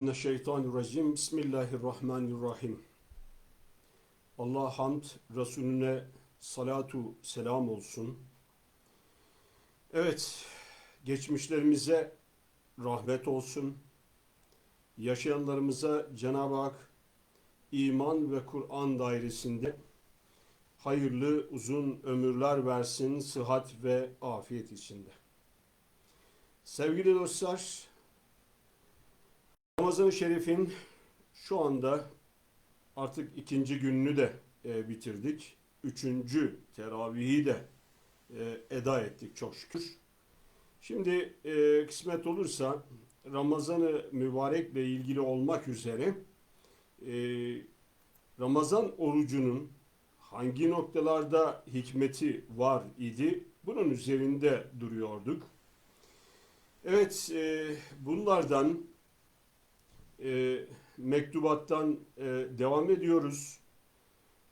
Mineşşeytanirracim. Bismillahirrahmanirrahim. Allah hamd, Resulüne salatu selam olsun. Evet, geçmişlerimize rahmet olsun. Yaşayanlarımıza Cenab-ı Hak iman ve Kur'an dairesinde hayırlı uzun ömürler versin, sıhhat ve afiyet içinde. Sevgili dostlar, Ramazan-ı Şerif'in şu anda artık ikinci gününü de e, bitirdik. Üçüncü teravihi de e, eda ettik çok şükür. Şimdi e, kısmet olursa Ramazan-ı Mübarek'le ilgili olmak üzere e, Ramazan orucunun hangi noktalarda hikmeti var idi bunun üzerinde duruyorduk. Evet e, bunlardan e, mektubattan e, devam ediyoruz.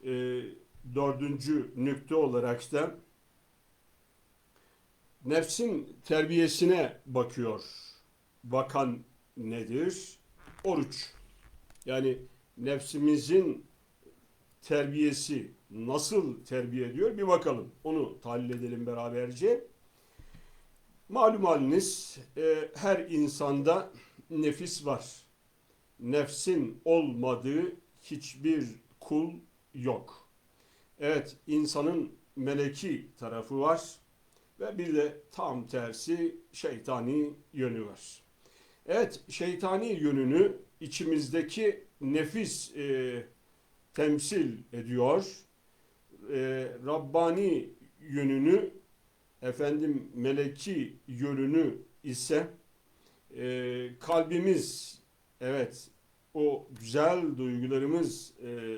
E, dördüncü nükte olarak da nefsin terbiyesine bakıyor. Bakan nedir? Oruç. Yani nefsimizin terbiyesi nasıl terbiye ediyor bir bakalım. Onu tahlil edelim beraberce. Malum haliniz e, her insanda nefis var nefsin olmadığı hiçbir kul yok. Evet insanın meleki tarafı var ve bir de tam tersi şeytani yönü var. Evet şeytani yönünü içimizdeki nefis e, temsil ediyor. E, Rabbani yönünü efendim meleki yönünü ise e, kalbimiz Evet, o güzel duygularımız e,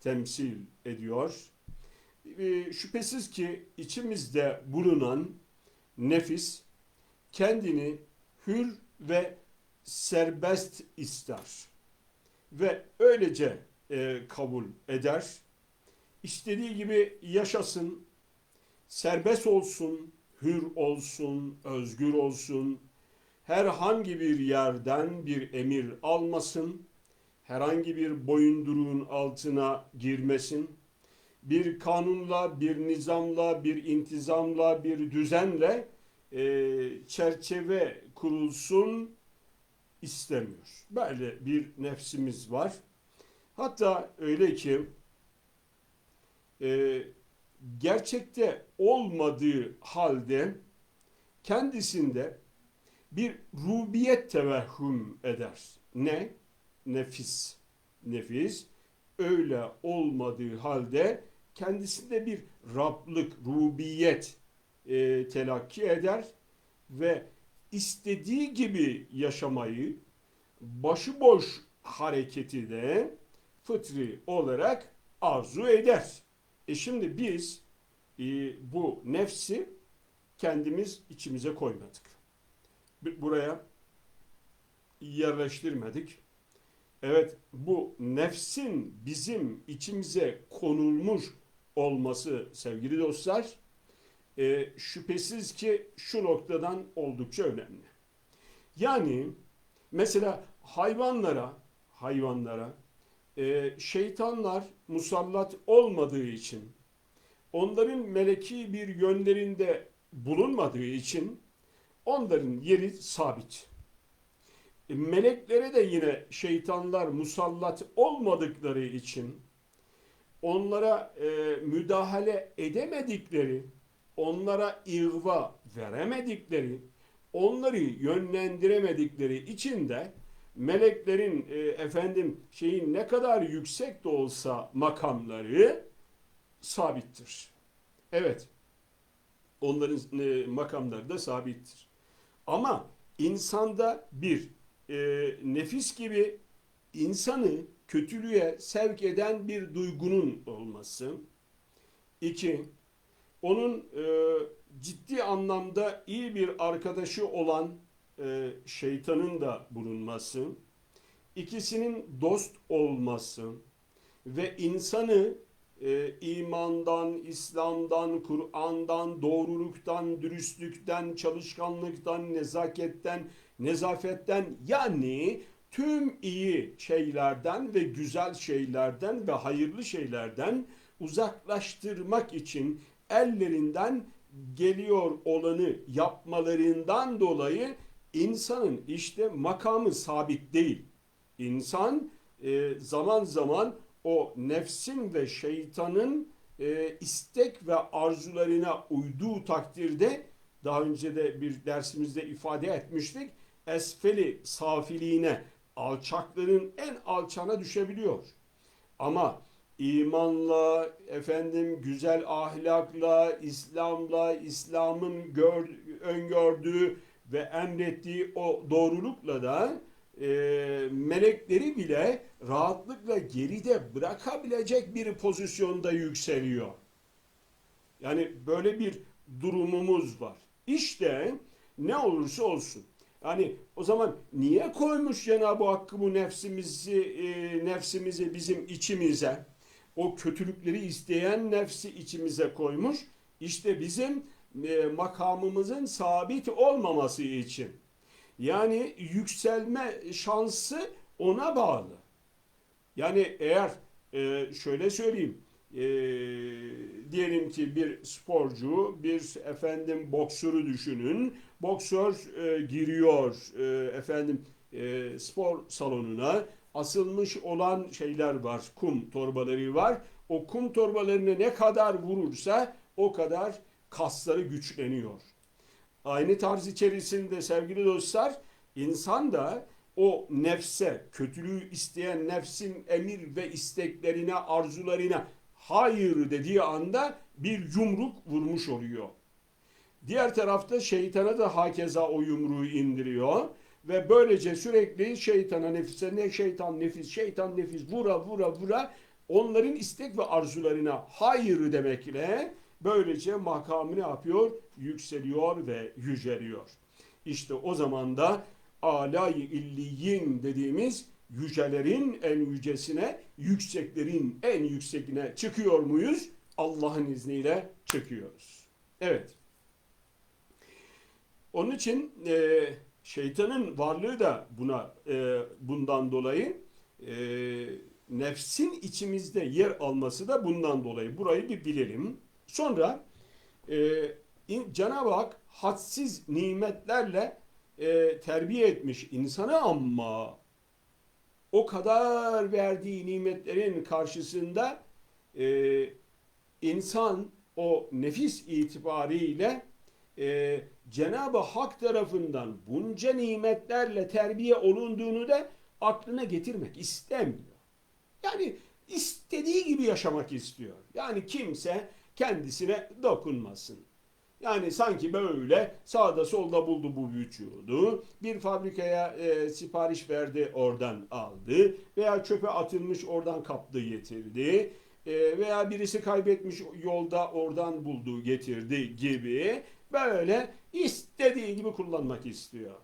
temsil ediyor. E, şüphesiz ki içimizde bulunan nefis kendini hür ve serbest ister ve öylece e, kabul eder. İstediği gibi yaşasın, serbest olsun, hür olsun, özgür olsun, herhangi bir yerden bir emir almasın, herhangi bir boyunduruğun altına girmesin, bir kanunla, bir nizamla, bir intizamla, bir düzenle e, çerçeve kurulsun istemiyor. Böyle bir nefsimiz var. Hatta öyle ki e, gerçekte olmadığı halde kendisinde bir rubiyet tevehhüm eder. Ne? Nefis. Nefis öyle olmadığı halde kendisinde bir Rablık, rubiyet e, telakki eder ve istediği gibi yaşamayı başıboş hareketi de fıtri olarak arzu eder. E şimdi biz e, bu nefsi kendimiz içimize koymadık buraya yerleştirmedik. Evet bu nefsin bizim içimize konulmuş olması sevgili dostlar e, şüphesiz ki şu noktadan oldukça önemli. Yani mesela hayvanlara hayvanlara e, şeytanlar musallat olmadığı için onların meleki bir yönlerinde bulunmadığı için Onların yeri sabit. E, meleklere de yine şeytanlar musallat olmadıkları için onlara e, müdahale edemedikleri, onlara irva veremedikleri, onları yönlendiremedikleri için de meleklerin e, efendim şeyin ne kadar yüksek de olsa makamları sabittir. Evet. Onların e, makamları da sabittir. Ama insanda bir e, nefis gibi insanı kötülüğe sevk eden bir duygunun olması. iki onun e, ciddi anlamda iyi bir arkadaşı olan e, şeytanın da bulunması. ikisinin dost olması ve insanı e, imandan, İslam'dan, Kur'an'dan, doğruluktan, dürüstlükten, çalışkanlıktan, nezaketten, nezafetten yani tüm iyi şeylerden ve güzel şeylerden ve hayırlı şeylerden uzaklaştırmak için ellerinden geliyor olanı yapmalarından dolayı insanın işte makamı sabit değil. İnsan e, zaman zaman o nefsin ve şeytanın e, istek ve arzularına uyduğu takdirde daha önce de bir dersimizde ifade etmiştik. Esfeli safiliğine, alçakların en alçana düşebiliyor. Ama imanla, efendim güzel ahlakla, İslam'la, İslam'ın gör, öngördüğü ve emrettiği o doğrulukla da e, melekleri bile rahatlıkla geride bırakabilecek bir pozisyonda yükseliyor. Yani böyle bir durumumuz var. İşte ne olursa olsun. Yani o zaman niye koymuş Cenab-ı Hakkı bu nefsimizi, e, nefsimizi bizim içimize? O kötülükleri isteyen nefsi içimize koymuş. İşte bizim e, makamımızın sabit olmaması için. Yani yükselme şansı ona bağlı. Yani eğer e, şöyle söyleyeyim, e, diyelim ki bir sporcu, bir efendim boksörü düşünün. Boksör e, giriyor e, efendim e, spor salonuna. Asılmış olan şeyler var, kum torbaları var. O kum torbalarını ne kadar vurursa o kadar kasları güçleniyor. Aynı tarz içerisinde sevgili dostlar insan da o nefse, kötülüğü isteyen nefsin emir ve isteklerine, arzularına hayır dediği anda bir yumruk vurmuş oluyor. Diğer tarafta şeytana da hakeza o yumruğu indiriyor ve böylece sürekli şeytana nefise ne şeytan nefis şeytan nefis vura vura vura onların istek ve arzularına hayır demekle böylece makamını yapıyor yükseliyor ve yüceliyor. İşte o zaman da alay illiyin dediğimiz yücelerin en yücesine, yükseklerin en yüksekine çıkıyor muyuz? Allah'ın izniyle çıkıyoruz. Evet. Onun için e, şeytanın varlığı da buna e, bundan dolayı e, nefsin içimizde yer alması da bundan dolayı. Burayı bir bilelim. Sonra e, Cenab-ı Hak hadsiz nimetlerle e, terbiye etmiş insanı ama o kadar verdiği nimetlerin karşısında e, insan o nefis itibariyle e, Cenab-ı Hak tarafından bunca nimetlerle terbiye olunduğunu da aklına getirmek istemiyor. Yani istediği gibi yaşamak istiyor. Yani kimse kendisine dokunmasın. Yani sanki böyle sağda solda buldu bu vücudu. Bir fabrikaya e, sipariş verdi oradan aldı. Veya çöpe atılmış oradan kaptı getirdi. E, veya birisi kaybetmiş yolda oradan buldu getirdi gibi. Böyle istediği gibi kullanmak istiyor.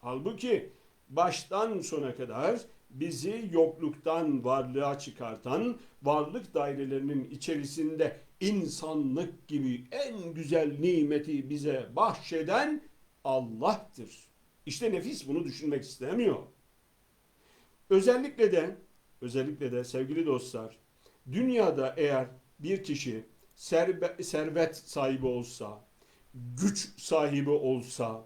Halbuki baştan sona kadar bizi yokluktan varlığa çıkartan, varlık dairelerinin içerisinde insanlık gibi en güzel nimeti bize bahşeden Allah'tır. İşte nefis bunu düşünmek istemiyor. Özellikle de özellikle de sevgili dostlar dünyada eğer bir kişi servet sahibi olsa, güç sahibi olsa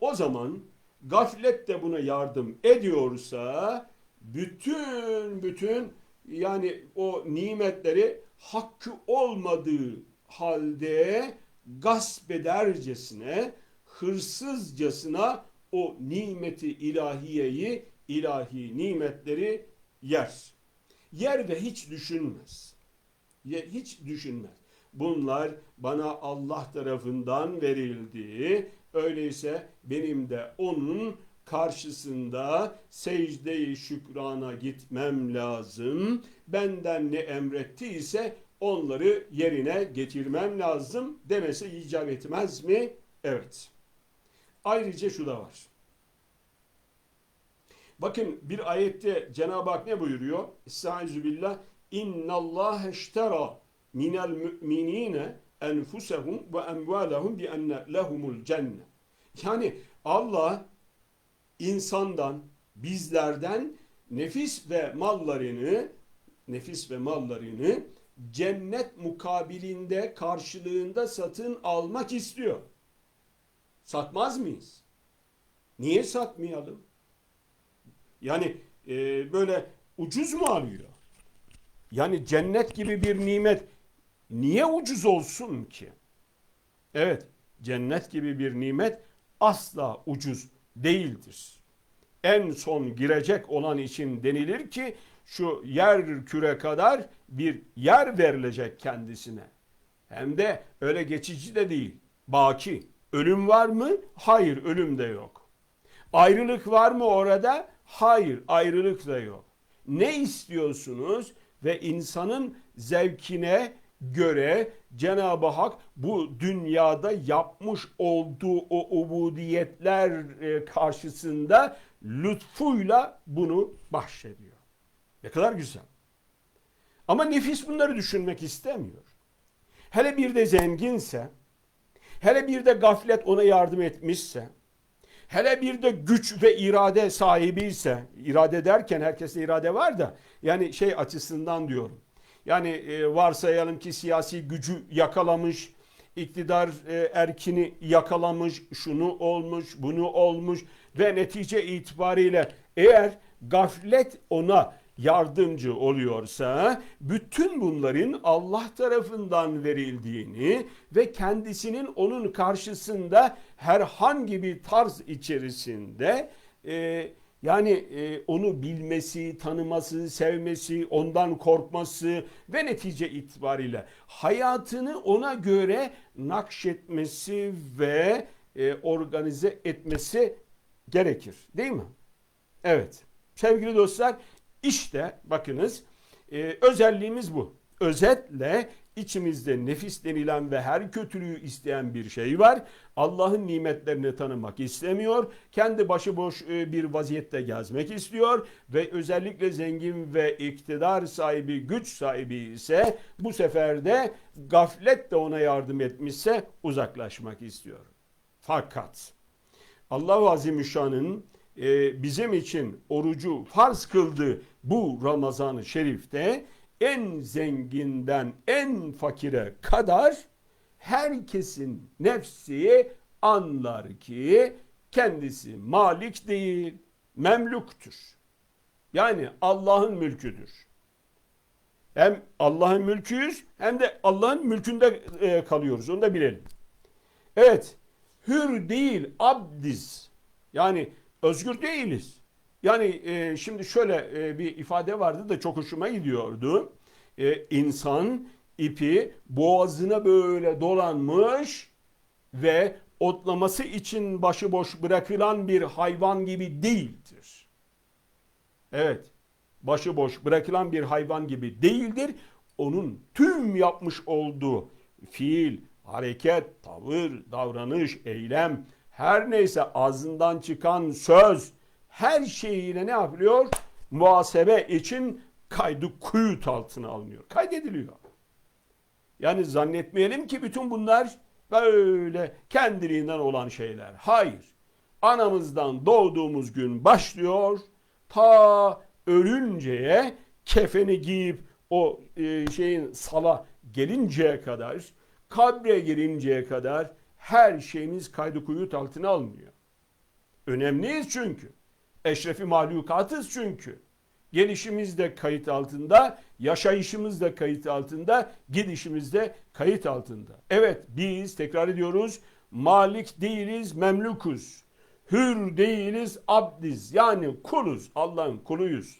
o zaman gaflet de buna yardım ediyorsa bütün bütün yani o nimetleri hakkı olmadığı halde gasp edercesine, hırsızcasına o nimeti ilahiyeyi, ilahi nimetleri yer. Yer ve hiç düşünmez. Hiç düşünmez. Bunlar bana Allah tarafından verildi. Öyleyse benim de onun karşısında secde-i şükrana gitmem lazım. Benden ne emrettiyse onları yerine getirmem lazım demesi icap etmez mi? Evet. Ayrıca şu da var. Bakın bir ayette Cenab-ı Hak ne buyuruyor? Estaizu billah. İnna Allah eştera minel müminine enfusehum ve emvalehum bi enne lehumul cennet. Yani Allah insandan, bizlerden nefis ve mallarını nefis ve mallarını cennet mukabilinde karşılığında satın almak istiyor. Satmaz mıyız? Niye satmayalım? Yani e, böyle ucuz mu alıyor? Yani cennet gibi bir nimet niye ucuz olsun ki? Evet, cennet gibi bir nimet asla ucuz değildir. En son girecek olan için denilir ki şu yer küre kadar bir yer verilecek kendisine. Hem de öyle geçici de değil, baki. Ölüm var mı? Hayır, ölüm de yok. Ayrılık var mı orada? Hayır, ayrılık da yok. Ne istiyorsunuz? Ve insanın zevkine göre Cenab-ı Hak bu dünyada yapmış olduğu o ubudiyetler e, karşısında lütfuyla bunu bahşediyor. Ne kadar güzel. Ama nefis bunları düşünmek istemiyor. Hele bir de zenginse, hele bir de gaflet ona yardım etmişse, hele bir de güç ve irade sahibi ise, irade derken herkeste irade var da, yani şey açısından diyorum. Yani e, varsayalım ki siyasi gücü yakalamış, iktidar e, erkini yakalamış, şunu olmuş, bunu olmuş ve netice itibariyle eğer gaflet ona yardımcı oluyorsa bütün bunların Allah tarafından verildiğini ve kendisinin onun karşısında herhangi bir tarz içerisinde e, yani e, onu bilmesi, tanıması, sevmesi, ondan korkması ve netice itibariyle hayatını ona göre nakşetmesi ve e, organize etmesi gerekir. Değil mi? Evet. Sevgili dostlar işte bakınız e, özelliğimiz bu. Özetle içimizde nefis denilen ve her kötülüğü isteyen bir şey var. Allah'ın nimetlerini tanımak istemiyor. Kendi başıboş e, bir vaziyette gezmek istiyor ve özellikle zengin ve iktidar sahibi, güç sahibi ise bu sefer de gaflet de ona yardım etmişse uzaklaşmak istiyor. Fakat Allah-u Azimüşşan'ın e, bizim için orucu farz kıldığı bu Ramazan-ı Şerif'te en zenginden en fakire kadar herkesin nefsi anlar ki kendisi malik değil, memluktur. Yani Allah'ın mülküdür. Hem Allah'ın mülküyüz hem de Allah'ın mülkünde e, kalıyoruz. Onu da bilelim. Evet, hür değil abdiz. Yani özgür değiliz. Yani e, şimdi şöyle e, bir ifade vardı da çok hoşuma gidiyordu. E, insan ipi boğazına böyle dolanmış ve otlaması için başıboş bırakılan bir hayvan gibi değildir. Evet, başıboş bırakılan bir hayvan gibi değildir. Onun tüm yapmış olduğu fiil, hareket, tavır, davranış, eylem, her neyse ağzından çıkan söz, her şeyine ne yapılıyor? Muhasebe için kaydı kuyut altına alınıyor. Kaydediliyor. Yani zannetmeyelim ki bütün bunlar böyle kendiliğinden olan şeyler. Hayır. Anamızdan doğduğumuz gün başlıyor. Ta ölünceye kefeni giyip o e, şeyin sala gelinceye kadar, kabre girinceye kadar her şeyimiz kaydı kuyut altına alınıyor. Önemliyiz çünkü. Eşrefi mahlukatız çünkü. Gelişimiz de kayıt altında, yaşayışımız da kayıt altında, gidişimiz de kayıt altında. Evet biz tekrar ediyoruz malik değiliz memlukuz. Hür değiliz abdiz yani kuluz Allah'ın kuluyuz.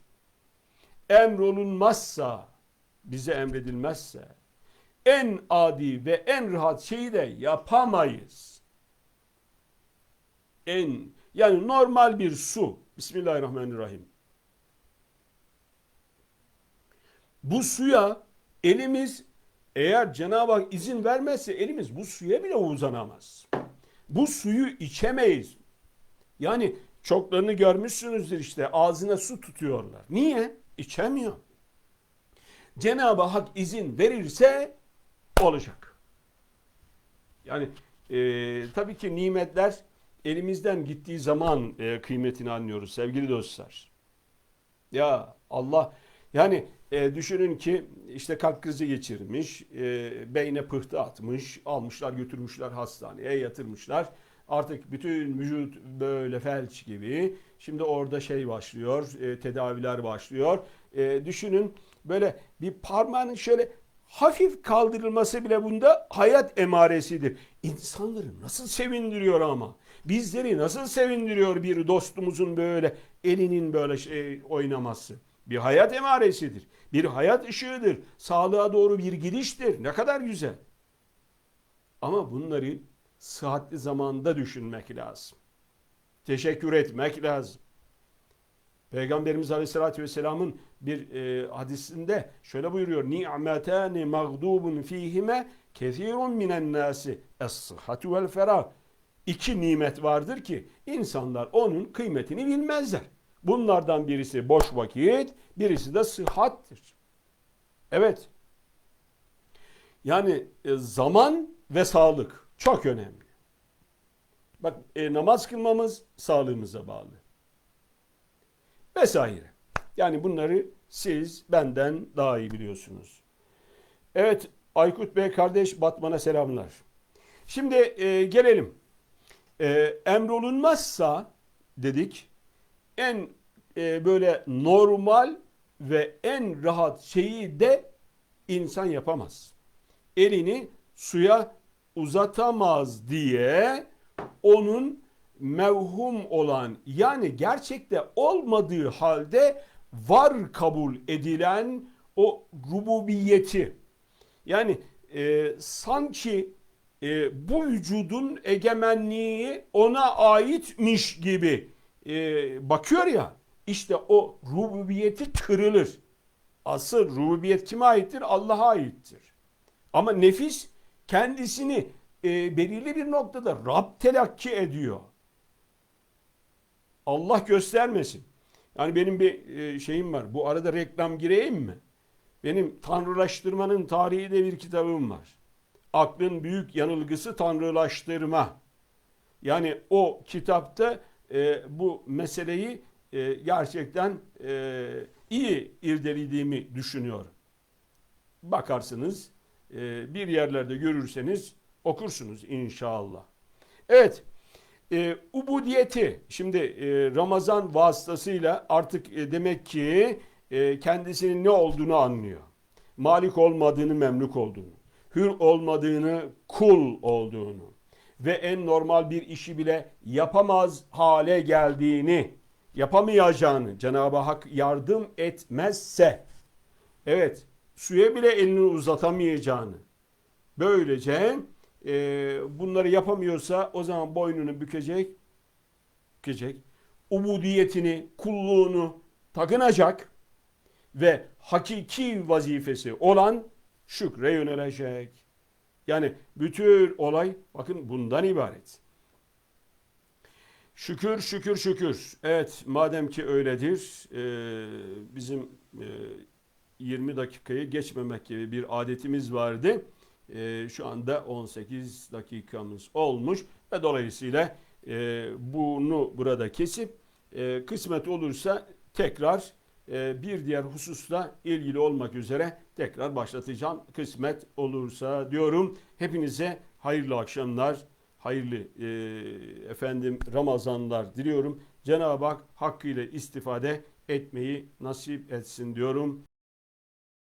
Emrolunmazsa bize emredilmezse en adi ve en rahat şeyi de yapamayız. En yani normal bir su. Bismillahirrahmanirrahim. Bu suya elimiz eğer Cenab-ı Hak izin vermezse elimiz bu suya bile uzanamaz. Bu suyu içemeyiz. Yani çoklarını görmüşsünüzdür işte ağzına su tutuyorlar. Niye? İçemiyor. Cenab-ı Hak izin verirse olacak. Yani e, tabii ki nimetler elimizden gittiği zaman e, kıymetini anlıyoruz sevgili dostlar. Ya Allah yani e, düşünün ki işte kalp krizi geçirmiş, e, beyne pıhtı atmış, almışlar götürmüşler hastaneye yatırmışlar. Artık bütün vücut böyle felç gibi. Şimdi orada şey başlıyor, e, tedaviler başlıyor. E, düşünün böyle bir parmağının şöyle hafif kaldırılması bile bunda hayat emaresidir. İnsanları nasıl sevindiriyor ama. Bizleri nasıl sevindiriyor bir dostumuzun böyle elinin böyle şey oynaması. Bir hayat emaresidir. Bir hayat ışığıdır. Sağlığa doğru bir gidiştir. Ne kadar güzel. Ama bunları sıhhatli zamanda düşünmek lazım. Teşekkür etmek lazım. Peygamberimiz Aleyhisselatü Vesselam'ın bir e, hadisinde şöyle buyuruyor. Ni'metani mağdubun fihime kethirun minen nasi es-sıhhatu vel ferah. İki nimet vardır ki insanlar onun kıymetini bilmezler. Bunlardan birisi boş vakit, birisi de sıhhattir. Evet. Yani e, zaman ve sağlık çok önemli. Bak e, namaz kılmamız sağlığımıza bağlı. Vesaire. Yani bunları siz benden daha iyi biliyorsunuz. Evet Aykut Bey kardeş Batman'a selamlar. Şimdi e, gelelim. E, emrolunmazsa dedik en e, böyle normal ve en rahat şeyi de insan yapamaz. Elini suya uzatamaz diye onun mevhum olan yani gerçekte olmadığı halde var kabul edilen o rububiyeti yani e, sanki e, bu vücudun egemenliği ona aitmiş gibi e, bakıyor ya işte o rububiyeti kırılır. Asıl rububiyet kime aittir? Allah'a aittir. Ama nefis kendisini e, belirli bir noktada Rab telakki ediyor. Allah göstermesin. Yani benim bir e, şeyim var. Bu arada reklam gireyim mi? Benim tanrılaştırmanın tarihi de bir kitabım var. Aklın büyük yanılgısı tanrılaştırma. Yani o kitapta e, bu meseleyi e, gerçekten e, iyi irdelediğimi düşünüyorum. Bakarsınız e, bir yerlerde görürseniz okursunuz inşallah. Evet e, ubudiyeti şimdi e, Ramazan vasıtasıyla artık e, demek ki e, kendisinin ne olduğunu anlıyor. Malik olmadığını memluk olduğunu, hür olmadığını kul olduğunu ve en normal bir işi bile yapamaz hale geldiğini, yapamayacağını Cenab-ı Hak yardım etmezse, evet suya bile elini uzatamayacağını, böylece e, bunları yapamıyorsa o zaman boynunu bükecek, bükecek, ubudiyetini, kulluğunu takınacak ve hakiki vazifesi olan şükre yönelecek. Yani bütün olay bakın bundan ibaret. Şükür, şükür, şükür. Evet, madem ki öyledir, e, bizim e, 20 dakikayı geçmemek gibi bir adetimiz vardı. E, şu anda 18 dakikamız olmuş ve dolayısıyla e, bunu burada kesip e, kısmet olursa tekrar e, bir diğer hususla ilgili olmak üzere tekrar başlatacağım. Kısmet olursa diyorum. Hepinize hayırlı akşamlar, hayırlı e, efendim Ramazanlar diliyorum. Cenab-ı Hak hakkıyla istifade etmeyi nasip etsin diyorum.